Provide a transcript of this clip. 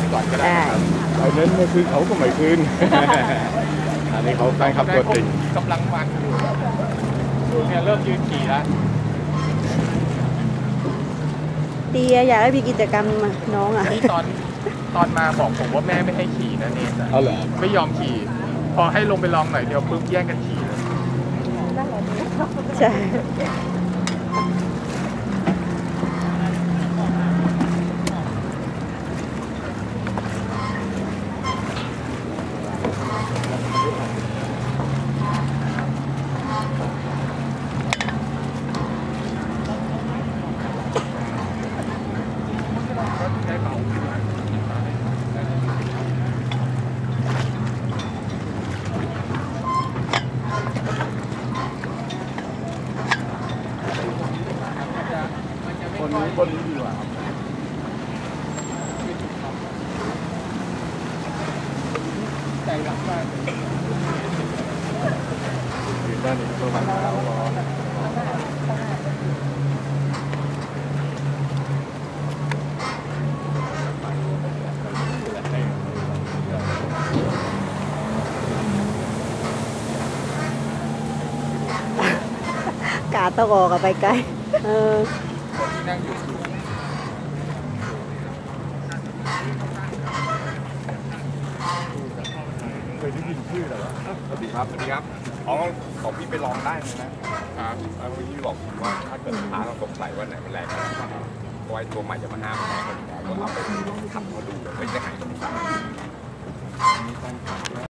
มก่อนก็ได้ได้ครับไอ้เน้นไม่คืนเขาก็ไม่คืนอันนี้เขาแฟนคลับตัวจริงกำลังมันอยู่ดูเนี่ยเริ่มยืนขี่แล้วดีอะอยากให้มีกิจกรรมมาน้องอะนี่ตอนตอนมาบอกผมว่าแม่ไม่ให้ขี่นะเนี่ยเอาเหรอไม่ยอมขี่ พอให้ลงไปลองหน่อยเดียวปุ๊บแย่งกันขี่เลยใช่ คนนี้คนนี้ดีกว่า คนที่นั่งอยู่เคยได้ยินชื่อเหรอวะสวัสดีครับ สวัสดีครับ อ๋อของพี่ไปลองได้เลยนะครับแล้วเมื่บอกผมว่าถ้าเกิดลูกค้าเราสงสัยว่าไหนมันแรงกันเพราะไอ้ตัวใหม่จะมาห้ามแรงกันแล้วก็เอาไปทำเขาดูไม่ได้หายสงสัย